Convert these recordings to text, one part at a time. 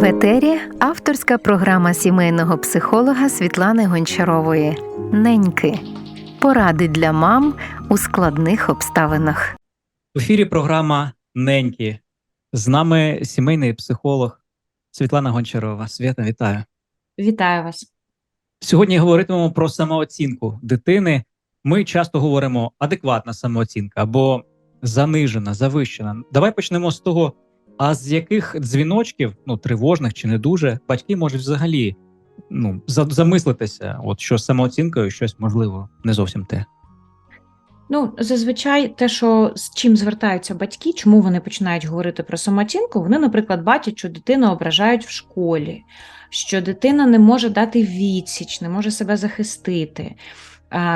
В етері авторська програма сімейного психолога Світлани Гончарової Неньки. Поради для мам у складних обставинах. В ефірі програма Неньки. З нами сімейний психолог Світлана Гончарова. Свята, вітаю. Вітаю вас. Сьогодні говоритимемо про самооцінку дитини. Ми часто говоримо адекватна самооцінка або занижена, завищена. Давай почнемо з того, а з яких дзвіночків, ну тривожних чи не дуже, батьки можуть взагалі ну, замислитися, от що з самооцінкою щось можливо не зовсім те. Ну, зазвичай те, що з чим звертаються батьки, чому вони починають говорити про самооцінку, вони, наприклад, бачать, що дитину ображають в школі, що дитина не може дати відсіч, не може себе захистити,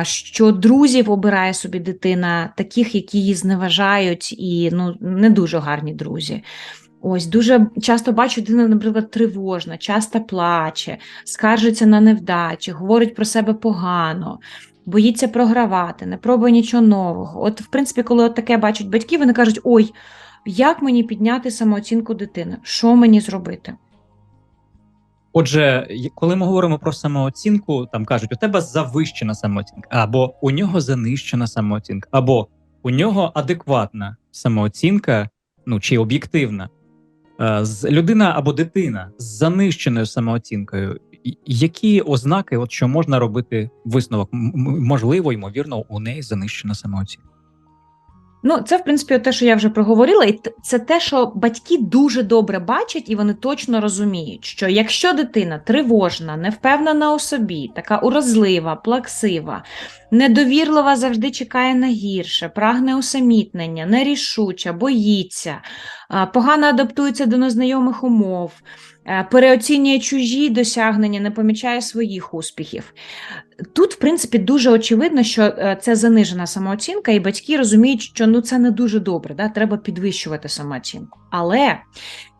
що друзів обирає собі дитина, таких, які її зневажають, і ну, не дуже гарні друзі. Ось дуже часто бачу, дитина, наприклад, тривожна, часто плаче, скаржиться на невдачі, говорить про себе погано. боїться програвати, не пробує нічого нового. От, в принципі, коли от таке бачать батьки, вони кажуть: ой, як мені підняти самооцінку дитини? Що мені зробити? Отже, коли ми говоримо про самооцінку, там кажуть, у тебе завищена самооцінка, або у нього занищена самооцінка, або у нього адекватна самооцінка, ну чи об'єктивна. Е, людина або дитина з занищеною самооцінкою. Які ознаки, от що можна робити висновок? Можливо, ймовірно, у неї занищена самооцінка. Ну, це, в принципі, те, що я вже проговорила, і це те, що батьки дуже добре бачать, і вони точно розуміють, що якщо дитина тривожна, невпевнена у собі, така уразлива, плаксива, недовірлива, завжди чекає на гірше, прагне усамітнення, нерішуча, боїться, погано адаптується до незнайомих умов, переоцінює чужі досягнення, не помічає своїх успіхів. Тут, в принципі, дуже очевидно, що е, це занижена самооцінка, і батьки розуміють, що ну це не дуже добре, да? треба підвищувати самооцінку. Але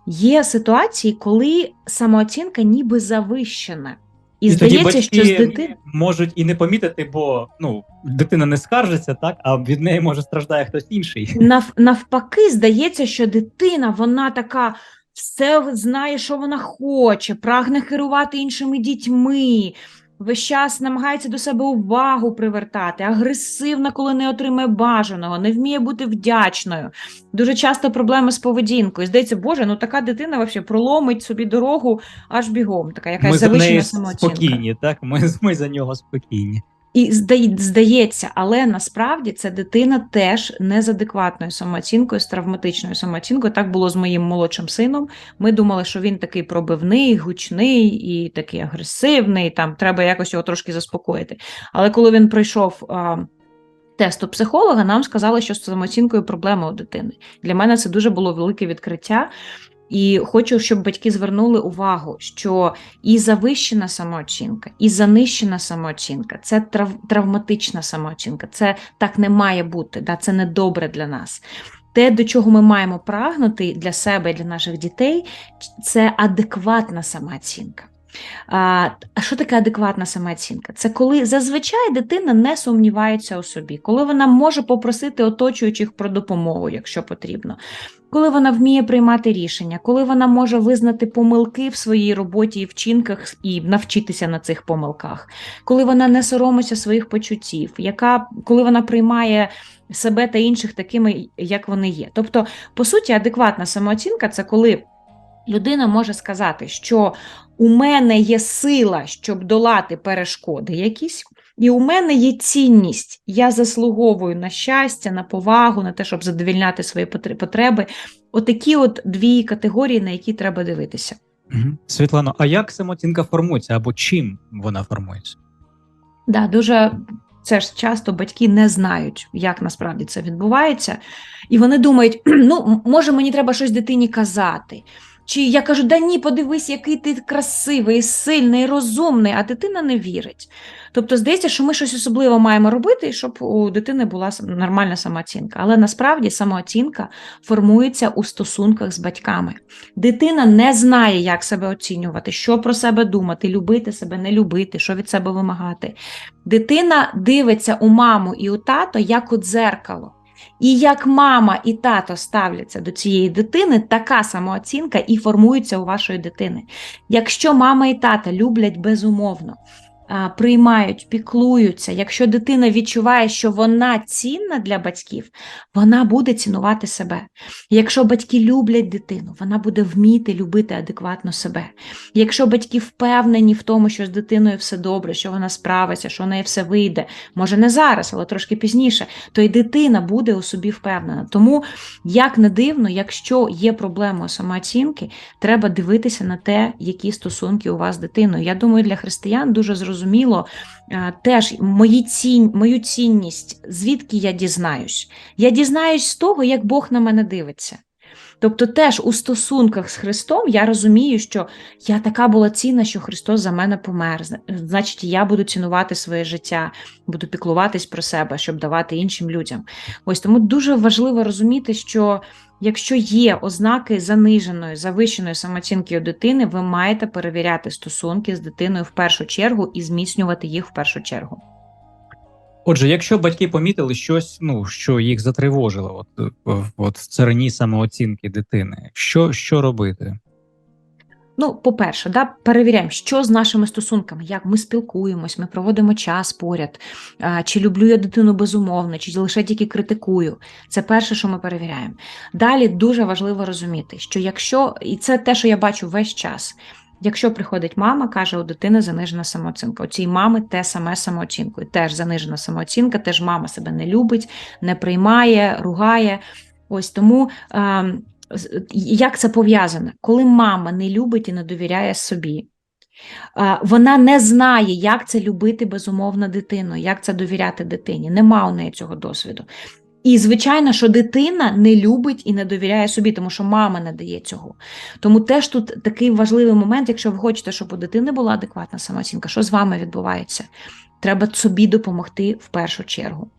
є ситуації, коли самооцінка ніби завищена. І, тоді здається, що з дитини. можуть і не помітити, бо ну дитина не скаржиться, так а від неї може страждає хтось інший. Нав, навпаки, здається, що дитина вона така все знає, що вона хоче, прагне керувати іншими дітьми. Весь час намагається до себе увагу привертати, агресивна, коли не отримує бажаного, не вміє бути вдячною. Дуже часто проблеми з поведінкою. Здається, Боже, ну така дитина вообще проломить собі дорогу аж бігом. Така якась завищена самооцінка. спокійні, так ми, ми за нього спокійні. І здає- здається, але насправді це дитина теж не з адекватною самооцінкою, з травматичною самооцінкою. Так було з моїм молодшим сином. Ми думали, що він такий пробивний, гучний і такий агресивний. Там треба якось його трошки заспокоїти. Але коли він пройшов а, тест у психолога, нам сказали, що з самооцінкою проблема у дитини. Для мене це дуже було велике відкриття. І хочу, щоб батьки звернули увагу, що і завищена самооцінка, і занищена самооцінка це трав, травматична самооцінка. Це так не має бути, да, це не добре для нас. Те, до чого ми маємо прагнути для себе і для наших дітей, це адекватна самооцінка. А що таке адекватна самооцінка? Це коли зазвичай дитина не сумнівається у собі, коли вона може попросити оточуючих про допомогу, якщо потрібно, коли вона вміє приймати рішення, коли вона може визнати помилки в своїй роботі і вчинках і навчитися на цих помилках, коли вона не соромиться своїх почуттів, яка коли вона приймає себе та інших такими, як вони є. Тобто, по суті, адекватна самооцінка це коли людина може сказати, що у мене є сила, щоб долати перешкоди якісь. І у мене є цінність. Я заслуговую на щастя, на повагу, на те, щоб задовільняти свої потреби. Отакі от дві категорії, на які треба дивитися. Світлано, а як самооцінка формується або чим вона формується? Да, дуже це ж часто батьки не знають, як насправді це відбувається. І вони думають: ну, може, мені треба щось дитині казати. Чи я кажу, да ні, подивись, який ти красивий, сильний, розумний, а дитина не вірить. Тобто, здається, що ми щось особливо маємо робити, щоб у дитини була нормальна самооцінка. Але насправді самооцінка формується у стосунках з батьками. Дитина не знає, як себе оцінювати, що про себе думати, любити себе, не любити, що від себе вимагати. Дитина дивиться у маму і у тато як у дзеркало. І як мама і тато ставляться до цієї дитини, така самооцінка і формується у вашої дитини. Якщо мама і тата люблять безумовно, приймають, піклуються, якщо дитина відчуває, що вона цінна для батьків, вона буде цінувати себе. Якщо батьки люблять дитину, вона буде вміти любити адекватно себе. Якщо батьки впевнені в тому, що з дитиною все добре, що вона справиться, що в неї все вийде, може не зараз, але трошки пізніше, то й дитина буде у собі впевнена. Тому, як не дивно, якщо є проблема самооцінки, треба дивитися на те, які стосунки у вас з дитиною. Я думаю, для християн дуже зрозуміло е, теж мої цінь, мою цінність, звідки я дізнаюсь. Я дізнаюсь з того, як Бог на мене дивиться. Тобто, теж у стосунках з Христом я розумію, що я така була цінна, що Христос за мене помер. Значить, я буду цінувати своє життя, буду піклуватись про себе, щоб давати іншим людям. Ось тому дуже важливо розуміти, що якщо є ознаки заниженої, завищеної самооцінки у дитини, ви маєте перевіряти стосунки з дитиною в першу чергу і зміцнювати їх в першу чергу. Отже, якщо батьки помітили щось, ну що їх затривожило, от, от в царині самооцінки дитини, що, що робити? Ну, по-перше, да, перевіряємо, що з нашими стосунками, як ми спілкуємось, ми проводимо час поряд, чи люблю я дитину безумовно, чи лише тільки критикую. Це перше, що ми перевіряємо. Далі дуже важливо розуміти, що якщо, і це те, що я бачу весь час. Якщо приходить мама, каже, у дитини занижена самооцінка. У цій мами те саме з самооцінкою. Теж занижена самооцінка, теж мама себе не любить, не приймає, ругає. Ось тому з- як це пов'язане? Коли мама не любить і не довіряє собі, вона не знає, як це любити безумовно дитину, як це довіряти дитині. Нема у неї цього досвіду. І, звичайно, що дитина не любить і не довіряє собі, тому що мама не дає цього. Тому теж тут такий важливий момент, якщо ви хочете, щоб у дитини була адекватна самооцінка, що з вами відбувається? Треба собі допомогти в першу чергу.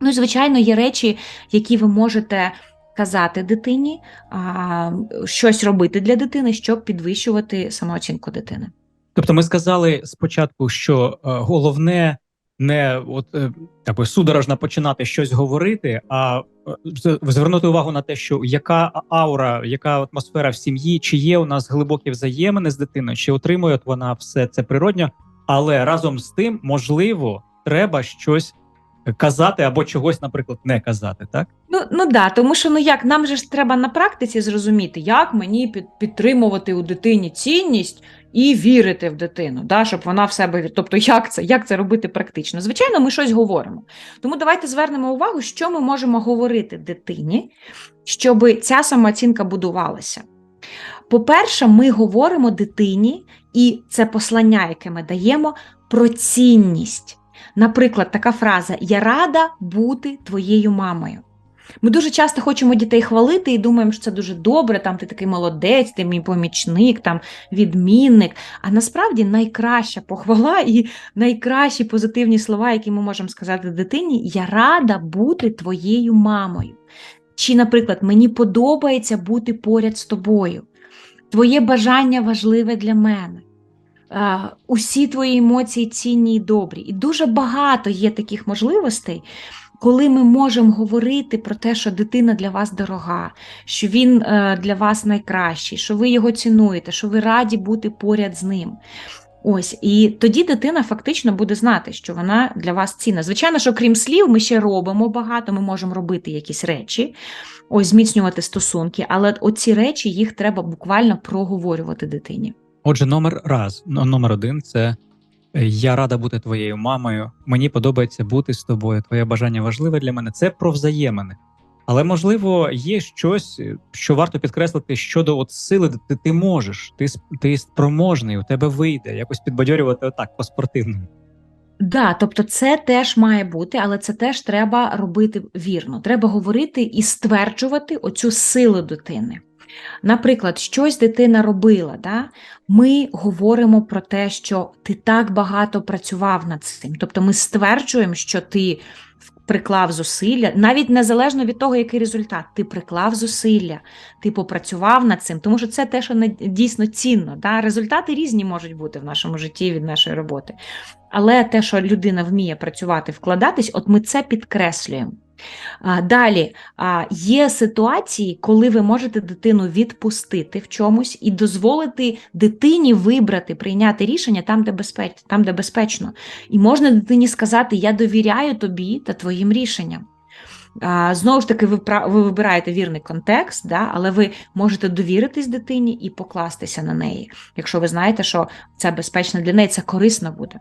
Ну і, звичайно, є речі, які ви можете казати дитині, а, щось робити для дитини, щоб підвищувати самооцінку дитини. Тобто, ми сказали спочатку, що е, головне не от е, так судорожно починати щось говорити, а е, звернути увагу на те, що яка аура, яка атмосфера в сім'ї, чи є у нас глибокі взаємини з дитиною, чи отримує от вона все це природньо, але разом з тим, можливо, треба щось казати або чогось, наприклад, не казати, так? Ну, ну да, тому що ну як нам же ж треба на практиці зрозуміти, як мені під, підтримувати у дитині цінність і вірити в дитину, да, щоб вона в себе Тобто, як це, як це робити практично? Звичайно, ми щось говоримо. Тому давайте звернемо увагу, що ми можемо говорити дитині, щоб ця самооцінка будувалася. По-перше, ми говоримо дитині, і це послання, яке ми даємо, про цінність. Наприклад, така фраза Я рада бути твоєю мамою. Ми дуже часто хочемо дітей хвалити і думаємо, що це дуже добре, там ти такий молодець, ти мій помічник, там відмінник. А насправді найкраща похвала і найкращі позитивні слова, які ми можемо сказати дитині, я рада бути твоєю мамою. Чи, наприклад, мені подобається бути поряд з тобою. Твоє бажання важливе для мене. А, Усі твої емоції цінні і добрі. І дуже багато є таких можливостей, коли ми можемо говорити про те, що дитина для вас дорога, що він е, для вас найкращий, що ви його цінуєте, що ви раді бути поряд з ним. Ось, і тоді дитина фактично буде знати, що вона для вас цінна. Звичайно, що крім слів, ми ще робимо багато, ми можемо робити якісь речі, ось зміцнювати стосунки, але оці речі їх треба буквально проговорювати дитині. Отже, номер раз, ну, номер один це е, я рада бути твоєю мамою. Мені подобається бути з тобою. Твоє бажання важливе для мене. Це про взаємини. Але можливо є щось, е, що варто підкреслити щодо от сили, ти, ти можеш, ти, ти спроможний, у тебе вийде, якось підбадьорювати отак по-спортивному. Да, тобто це теж має бути, але це теж треба робити вірно. Треба говорити і стверджувати оцю силу дитини. Наприклад, щось дитина робила, да? ми говоримо про те, що ти так багато працював над цим. Тобто ми стверджуємо, що ти приклав зусилля, навіть незалежно від того, який результат, ти приклав зусилля, ти попрацював над цим, тому що це те, що дійсно цінно. Да? Результати різні можуть бути в нашому житті від нашої роботи. Але те, що людина вміє працювати, вкладатись, от ми це підкреслюємо. Далі є ситуації, коли ви можете дитину відпустити в чомусь і дозволити дитині вибрати, прийняти рішення там, де безпечно, там, де безпечно. І можна дитині сказати: Я довіряю тобі та твоїм рішенням. Знову ж таки, ви ви вибираєте вірний контекст, да, але ви можете довіритись дитині і покластися на неї, якщо ви знаєте, що це безпечно для неї, це корисно буде.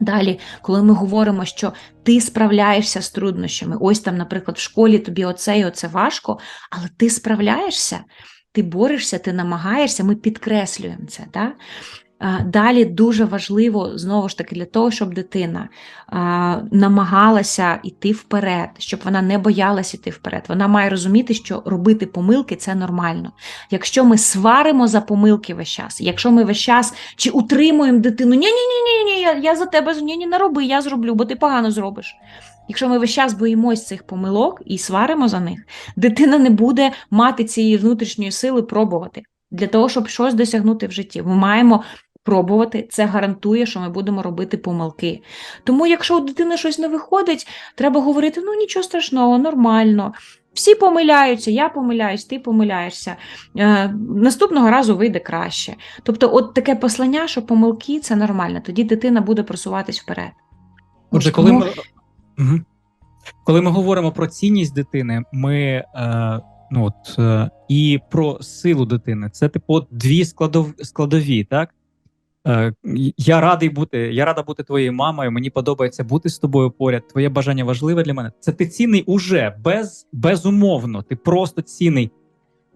Далі, коли ми говоримо, що ти справляєшся з труднощами, ось там, наприклад, в школі тобі оце і оце важко, але ти справляєшся, ти борешся, ти намагаєшся, ми підкреслюємо це. Да? Далі дуже важливо знову ж таки для того, щоб дитина намагалася йти вперед, щоб вона не боялася йти вперед. Вона має розуміти, що робити помилки це нормально. Якщо ми сваримо за помилки весь час, якщо ми весь час чи утримуємо дитину, ні, ні, ні, ні, ні, я за тебе ні, ні, не роби, я зроблю, бо ти погано зробиш. Якщо ми весь час боїмось цих помилок і сваримо за них, дитина не буде мати цієї внутрішньої сили пробувати для того, щоб щось досягнути в житті. Ми маємо пробувати, це гарантує, що ми будемо робити помилки. Тому, якщо у дитини щось не виходить, треба говорити: ну нічого страшного, нормально. Всі помиляються, я помиляюсь, ти помиляєшся. Е, наступного разу вийде краще. Тобто, от таке послання, що помилки це нормально, тоді дитина буде просуватись вперед. Отже, коли тому- ми, коли ми говоримо про цінність дитини, ми е, ну, от, е, і про силу дитини, це типу дві складов, складові, так? Е, я радий бути, я рада бути твоєю мамою. Мені подобається бути з тобою поряд. Твоє бажання важливе для мене. Це ти цінний уже без, безумовно. Ти просто цінний.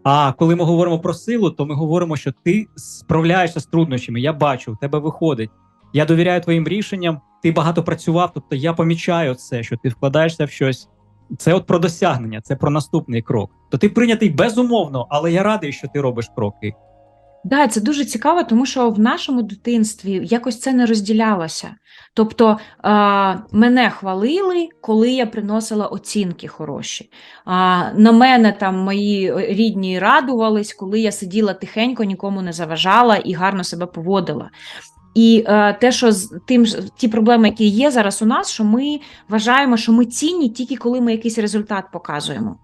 А коли ми говоримо про силу, то ми говоримо, що ти справляєшся з труднощами. Я бачу, в тебе виходить. Я довіряю твоїм рішенням. Ти багато працював, тобто я помічаю це, що ти вкладаєшся в щось. Це от про досягнення, це про наступний крок. То ти прийнятий безумовно, але я радий, що ти робиш кроки. Да, це дуже цікаво, тому що в нашому дитинстві якось це не розділялося. Тобто е, мене хвалили, коли я приносила оцінки хороші. А, на мене там мої рідні радувались, коли я сиділа тихенько, нікому не заважала і гарно себе поводила. І е, те, що з тим ті проблеми, які є зараз у нас, що ми вважаємо, що ми цінні тільки коли ми якийсь результат показуємо.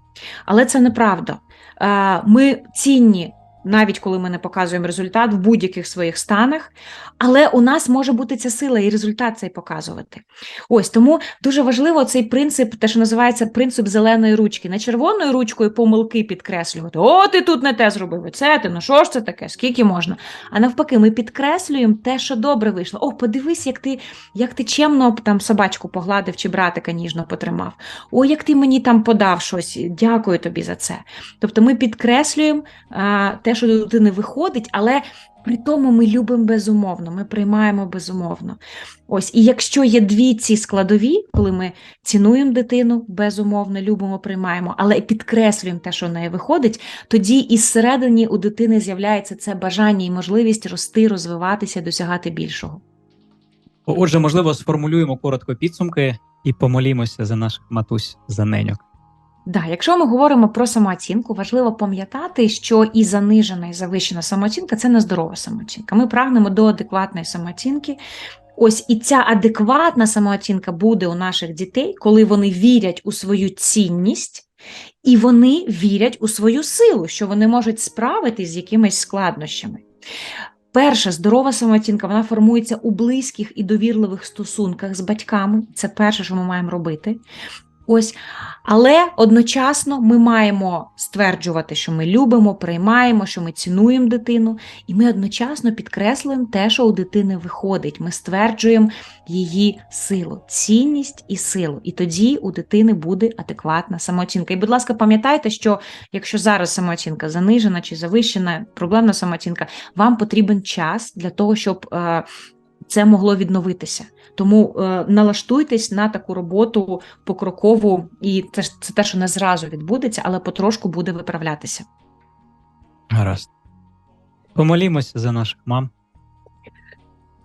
Але це неправда. Е, ми цінні навіть коли ми не показуємо результат в будь-яких своїх станах, але у нас може бути ця сила і результат цей показувати. Ось тому дуже важливо цей принцип, те, що називається принцип зеленої ручки. Не червоною ручкою помилки підкреслювати. О, ти тут не те зробив, це ти, ну що ж це таке, скільки можна? А навпаки, ми підкреслюємо те, що добре вийшло. О, подивись, як ти, як ти чемно там собачку погладив чи братика ніжно потримав. О, як ти мені там подав щось, дякую тобі за це. Тобто ми підкреслюємо а, те, що до дитини виходить, але при тому ми любимо безумовно, ми приймаємо безумовно. Ось, і якщо є дві ці складові, коли ми цінуємо дитину, безумовно, любимо, приймаємо, але підкреслюємо те, що в неї виходить, тоді і зсередині у дитини з'являється це бажання і можливість рости, розвиватися, досягати більшого. Отже, можливо, сформулюємо коротко підсумки і помолімося за наших матусь за неньок. Да, якщо ми говоримо про самооцінку, важливо пам'ятати, що і занижена, і завищена самооцінка це нездорова самооцінка. Ми прагнемо до адекватної самооцінки. Ось і ця адекватна самооцінка буде у наших дітей, коли вони вірять у свою цінність і вони вірять у свою силу, що вони можуть справитись з якимись складнощами. Перша здорова самооцінка вона формується у близьких і довірливих стосунках з батьками. Це перше, що ми маємо робити. Ось, але одночасно ми маємо стверджувати, що ми любимо, приймаємо, що ми цінуємо дитину, і ми одночасно підкреслюємо те, що у дитини виходить. Ми стверджуємо її силу, цінність і силу. І тоді у дитини буде адекватна самооцінка. І, будь ласка, пам'ятайте, що якщо зараз самооцінка занижена чи завищена, проблемна самооцінка, вам потрібен час для того, щоб е, це могло відновитися. Тому е, налаштуйтесь на таку роботу покрокову, і це, ж- це те, що не зразу відбудеться, але потрошку буде виправлятися. Гаразд. Помолімося за наших мам.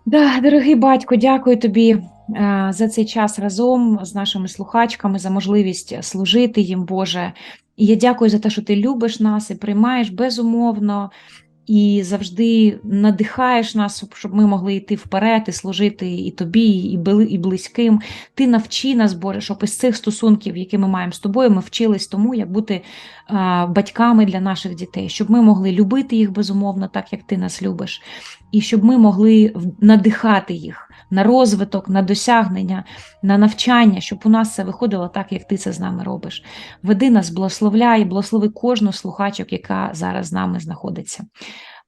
Да, дорогий батько, дякую тобі е, за цей час разом з нашими слухачками, за можливість служити їм, Боже. І я дякую за те, що ти любиш нас і приймаєш безумовно. І завжди надихаєш нас, щоб ми могли йти вперед і служити і тобі, і близьким. Ти навчи нас, Боже, щоб із цих стосунків, які ми маємо з тобою, ми вчились тому, як бути батьками для наших дітей, щоб ми могли любити їх безумовно, так як ти нас любиш, і щоб ми могли надихати їх на розвиток, на досягнення, на навчання, щоб у нас це виходило так, як ти це з нами робиш. Веди нас, благословляй, благослови кожну слухачок, яка зараз з нами знаходиться.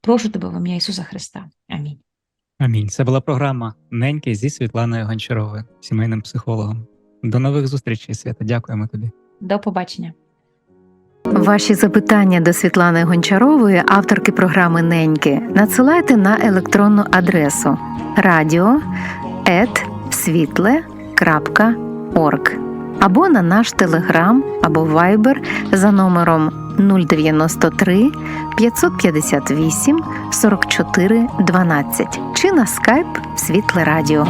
Прошу тебе в ім'я Ісуса Христа. Амінь. Амінь. Це була програма Неньки зі Світланою Гончаровою, сімейним психологом. До нових зустрічей, Свята. Дякуємо тобі. До побачення. Ваші запитання до Світлани Гончарової, авторки програми Неньки, надсилайте на електронну адресу radio.світле.орг або на наш телеграм або вайбер за номером 093 558 44 12 чи на скайп Світле Радіо.